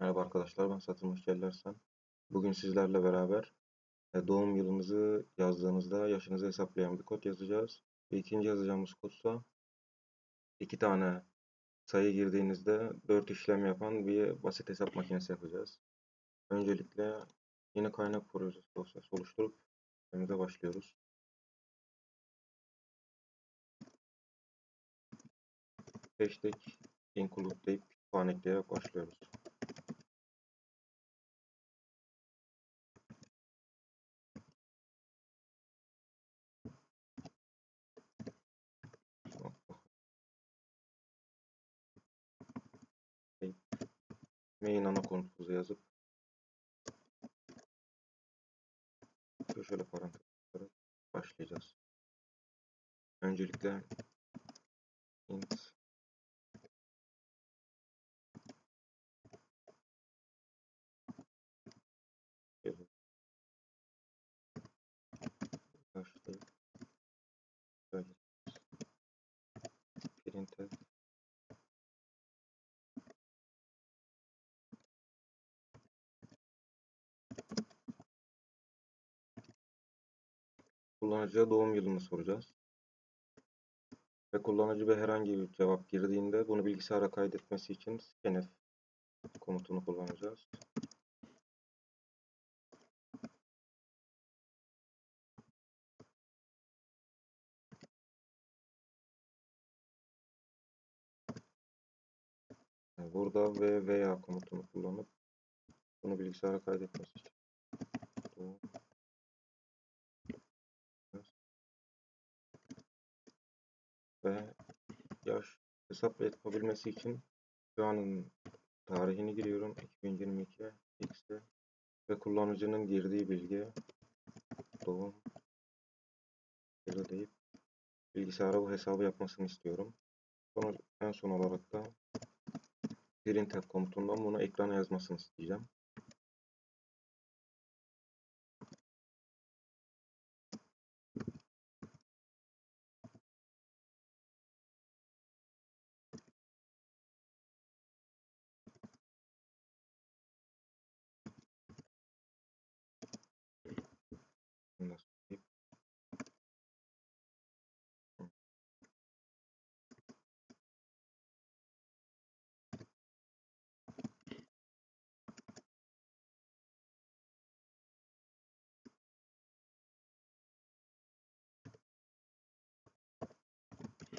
Merhaba arkadaşlar, ben Satılmış Cellersen. Bugün sizlerle beraber e, doğum yılınızı yazdığınızda yaşınızı hesaplayan bir kod yazacağız. Ve ikinci yazacağımız kodsa iki tane sayı girdiğinizde dört işlem yapan bir basit hesap makinesi yapacağız. Öncelikle yeni kaynak projesi dosyası oluşturup işlemimize başlıyoruz. Hashtag include deyip kütüphane ekleyerek başlıyoruz. Main ana konumuzu yazıp köşeli parantez başlayacağız. Öncelikle int Kullanıcıya doğum yılını soracağız. Ve kullanıcı bir herhangi bir cevap girdiğinde bunu bilgisayara kaydetmesi için scanf komutunu kullanacağız. Burada ve veya komutunu kullanıp bunu bilgisayara kaydetmesi için. Doğum ve yaş hesap yapabilmesi için şu anın tarihini giriyorum 2022 x'te ve kullanıcının girdiği bilgi doğum yılı deyip bilgisayara bu hesabı yapmasını istiyorum. Sonra en son olarak da printf komutundan bunu ekrana yazmasını isteyeceğim.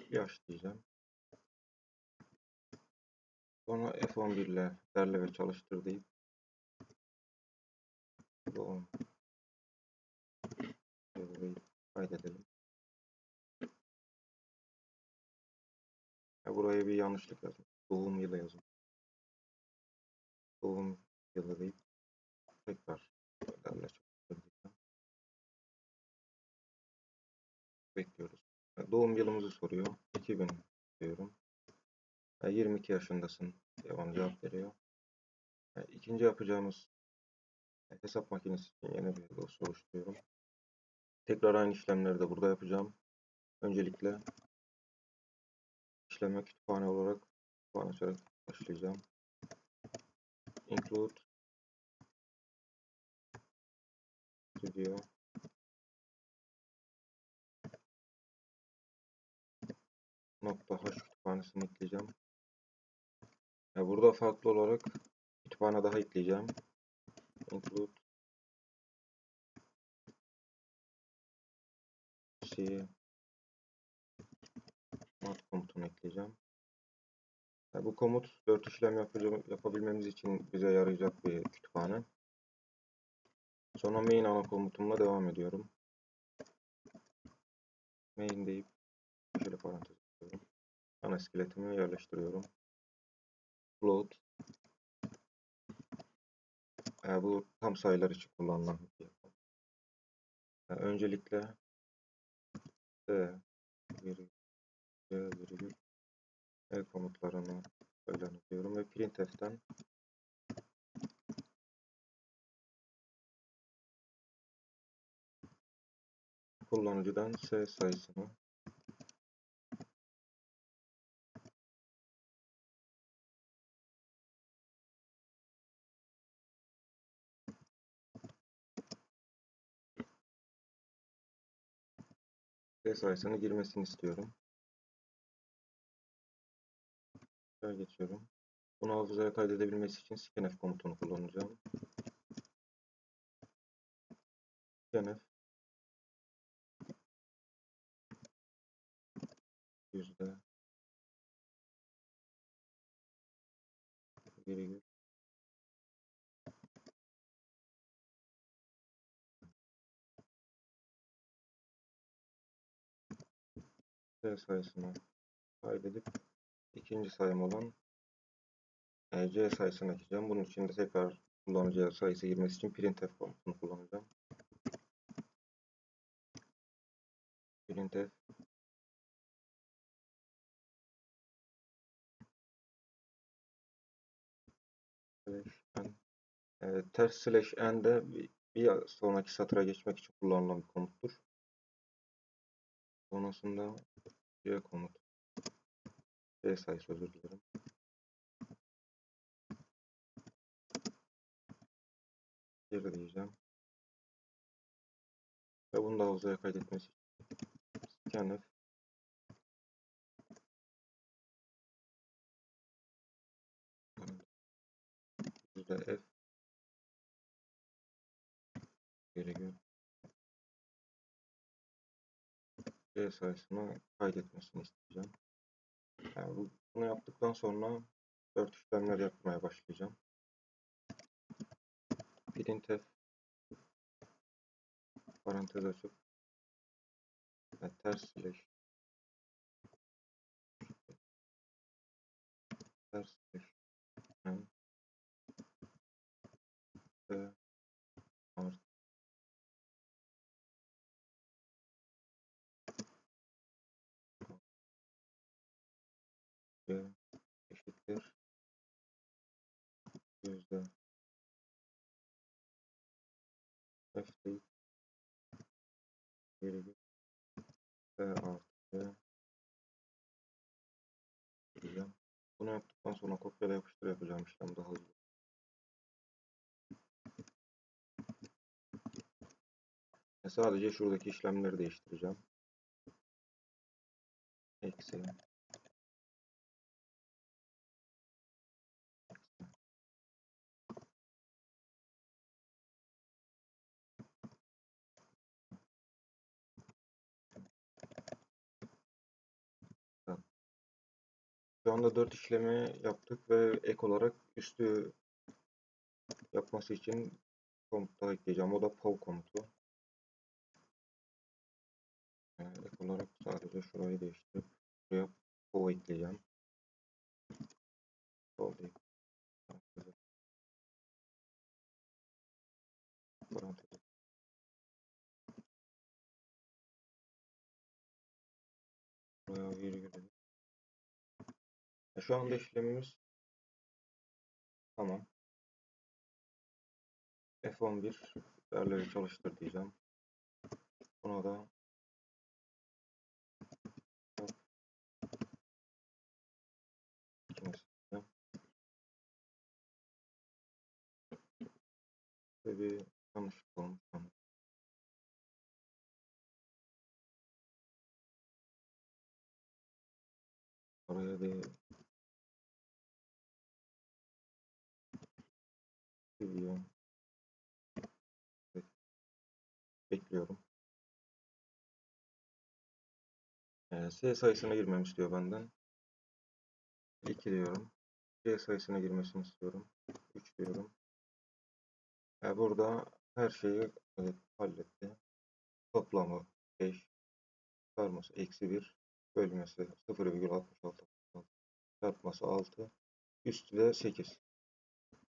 Yaş diyeceğim. Sonra F11 ile derle ve çalıştır deyip doğum burayı kaydedelim. Ya buraya bir yanlışlık yazdım. Doğum yılı yazın. Doğum yılı deyip tekrar derle çalıştır. Bekliyoruz. Doğum yılımızı soruyor. 2000 diyorum. 22 yaşındasın diye cevap veriyor. İkinci yapacağımız hesap makinesi için yeni bir dosya oluşturuyorum. Tekrar aynı işlemleri de burada yapacağım. Öncelikle işleme kütüphane olarak kütüphane açarak başlayacağım. Include Studio nokta h kütüphanesini ekleyeceğim. Ya burada farklı olarak kütüphane daha ekleyeceğim. Include C mat komutunu ekleyeceğim. Ya bu komut 4 işlem yapabilmemiz için bize yarayacak bir kütüphane. Sonra main ana komutumla devam ediyorum. Main deyip şöyle parantez açıyorum. Ana iskeletimi yerleştiriyorum. Float e, bu tam sayılar için kullanılan bir yapı. Yani öncelikle D virgül E komutlarını diyorum ve printf'ten kullanıcıdan S sayısını sayısını girmesini istiyorum. Şöyle geçiyorum. Bunu hafızaya kaydedebilmesi için scanf komutunu kullanacağım. Scanf yüzde virgül C sayısını kaydedip ikinci sayım olan e, C sayısını açacağım. Bunun için de tekrar kullanıcıya sayısı girmesi için printf komutunu kullanacağım. Printf slash n e, ters slash n de bir sonraki satıra geçmek için kullanılan bir komuttur. Sonrasında C komut C sayısı özür dilerim. Geri diyeceğim. Ve bunu da hafızaya kaydetmesi için scanf f virgül Sayısını kaydetmesini isteyeceğim. Yani bu- bunu yaptıktan sonra 4 işlemler yapmaya başlayacağım. printf parantez açıp ve ters slash ters slash eşittir yüzde f değil virgül v artı diyeceğim. Bunu yaptıktan sonra kopyala yapıştır yapacağım işlem daha hızlı. E sadece şuradaki işlemleri değiştireceğim. Eksi. Şu anda 4 işlemi yaptık ve ek olarak üstü yapması için komut daha ekleyeceğim. O da pov komutu. Yani ek olarak sadece şurayı değiştirip buraya pov ekleyeceğim. Pov paranteze. Buraya virgül Şu anda işlemimiz tamam. F11 değerleri çalıştır diyeceğim. Buna da. Ve bir yanlışlık olmuş. Oraya bir video bekliyorum. Ee, S sayısına girmemi istiyor benden. 2 diyorum. C sayısına girmesini istiyorum. 3 diyorum. Ee, burada her şeyi evet, halletti. Toplamı 5. Çıkarması eksi 1. Bölmesi 0,66. Çarpması 6. Üstü de 8.